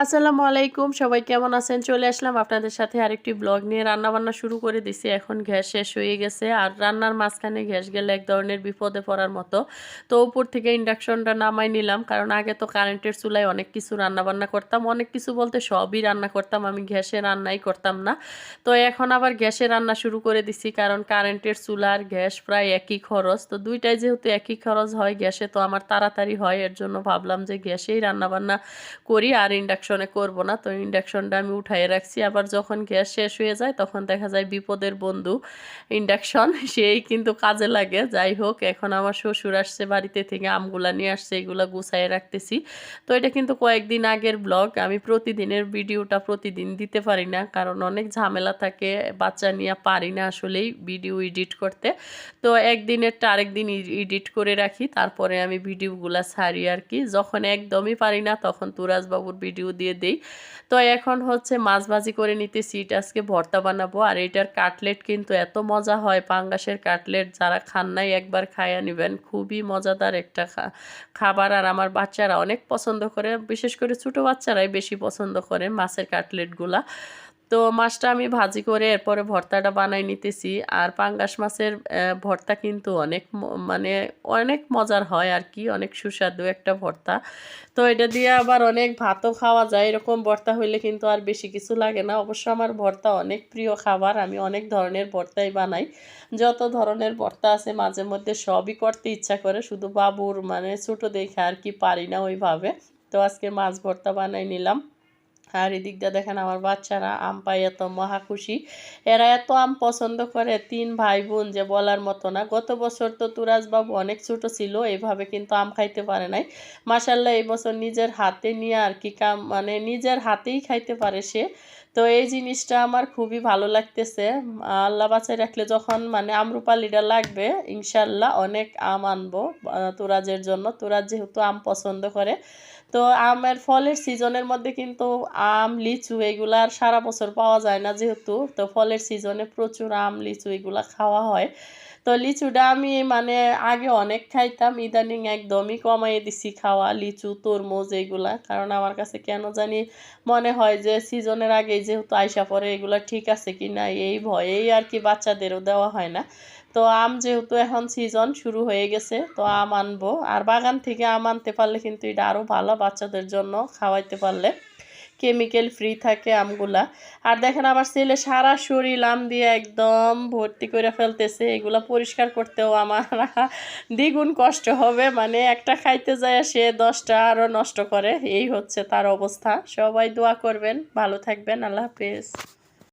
আসসালামু আলাইকুম। সবাই কেমন আছেন? চলে আসলাম আপনাদের সাথে আরেকটি ব্লগ নিয়ে। রান্না বান্না শুরু করে দিছি। এখন গ্যাস শেষ হয়ে গেছে। আর রান্নার মাঝখানে গ্যাস গেলে এক ধরনের বিপদে পড়ার মতো। তো উপর থেকে ইন্ডাকশনটা নামাই নিলাম। কারণ আগে তো কারেন্টের চুলায় অনেক কিছু রান্না বান্না করতাম। অনেক কিছু বলতে সবই রান্না করতাম। আমি গ্যাসে রান্নাই করতাম না। তো এখন আবার গ্যাসে রান্না শুরু করে দিছি। কারণ কারেন্টের চুলা আর গ্যাস প্রায় একই খরচ। তো দুইটাই যেহেতু একই খরচ হয় গ্যাসে তো আমার তাড়াতাড়ি হয়। এর জন্য ভাবলাম যে গ্যাসেই রান্নাবান্না করি। আর ইন্ডাকশনে করব না, তো ইন্ডাকশনটা আমি উঠাই রাখছি। আবার যখন গ্যাস শেষ হয়ে যায়, তখন দেখা যায় বিপদের বন্ধু ইন্ডাকশন সেই কিন্তু কাজে লাগে। যাই হোক, এখন আমার শ্বশুর আসছে বাড়িতে থেকে, আমগুলা নিয়ে আসছে, এগুলো গুছাই রাখতেছি। তো এটা কিন্তু কয়েকদিন আগের ব্লগ আমি প্রতিদিনের ভিডিওটা প্রতিদিন দিতে পারি না, কারণ অনেক ঝামেলা থাকে, বাচ্চা নিয়ে পারি না আসলেই ভিডিও এডিট করতে। তো একদিনেরটা আরেকদিন এডিট করে রাখি, তারপরে আমি ভিডিওগুলা ছাড়ি আর কি। যখন একদমই পারি না, তখন তুরাজবাবুর ভিডিও দিয়ে দেই। তো এখন হচ্ছে মাছ ভাজি করে নিতে সিট আজকে ভর্তা বানাবো। আর এটার কাটলেট কিন্তু এত মজা হয়, পাঙ্গাসের কাটলেট, যারা খান নাই একবার খাইয়া নেবেন, খুবই মজাদার একটা খাবার। আর আমার বাচ্চারা অনেক পছন্দ করে, বিশেষ করে ছোটো বাচ্চারাই বেশি পছন্দ করে মাছের কাটলেটগুলা। তো মাছটা আমি ভাজি করে এরপরে ভর্তাটা বানাই নিতেছি। আর পাঙ্গাস মাছের ভর্তা কিন্তু অনেক মানে অনেক মজার হয় আর কি, অনেক সুস্বাদু একটা ভর্তা। তো এটা দিয়ে আবার অনেক ভাতও খাওয়া যায়, এরকম ভর্তা হইলে কিন্তু আর বেশি কিছু লাগে না। অবশ্য আমার ভর্তা অনেক প্রিয় খাবার, আমি অনেক ধরনের ভর্তাই বানাই। যত ধরনের ভর্তা আছে মাঝে মধ্যে সবই করতে ইচ্ছা করে, শুধু বাবুর মানে ছোটো দেখে আর কি পারি না ওইভাবে। তো আজকে মাছ ভর্তা বানাই নিলাম। আর এদিক দিয়ে দেখেন আমার বাচ্চারা আম পাই এত মহা খুশি। এরা এত আম পছন্দ করে, তিন ভাই বোন যে বলার মতো না। গত বছর তো তুরাজবাবু অনেক ছোট ছিল এইভাবে কিন্তু আম খাইতে পারে নাই। মাসাল্লাহ এই বছর নিজের হাতে নিয়ে আর কি কাম মানে নিজের হাতেই খাইতে পারে সে। তো এই জিনিসটা আমার খুবই ভালো লাগতেছে। আল্লাহ বাঁচাই রাখলে যখন মানে আমরুপালিটা লাগবে ইনশাল্লাহ অনেক আম আনব তুরাজের জন্য। তুরাজ যেহেতু আম পছন্দ করে, তো আমের ফলের সিজনের মধ্যে কিন্তু আম, লিচু এগুলা আর সারা বছর পাওয়া যায় না যেহেতু, তো ফলের সিজনে প্রচুর আম, লিচু এগুলা খাওয়া হয়। তো লিচুটা আমি মানে আগে অনেক খাইতাম, ইদানিং একদমই কমাইয়ে দিছি খাওয়া, লিচু, তরমুজ এগুলা। কারণ আমার কাছে কেন জানি মনে হয় যে সিজনের আগে যেহেতু আইসা পরে এগুলা ঠিক আছে কি না, এই ভয়েই আর কি বাচ্চাদেরও দেওয়া হয় না। তো আম যেহেতু এখন সিজন শুরু হয়ে গেছে, তো আম আনব। আর বাগান থেকে আম আনতে পারলে কিন্তু এটা আরও ভালো বাচ্চাদের জন্য খাওয়াইতে পারলে। কেমিক্যাল ফ্রি থাকে আমগুলা। আর দেখেন আমার ছেলে সারা শরীর আম দিয়ে একদম ভর্তি করে ফেলতেছে, এগুলা পরিষ্কার করতেও আমার দ্বিগুণ কষ্ট হবে। মানে একটা খাইতে যায় সে দশটা আরও নষ্ট করে, এই হচ্ছে তার অবস্থা। সবাই দোয়া করবেন, ভালো থাকবেন, আল্লাহ হাফেজ।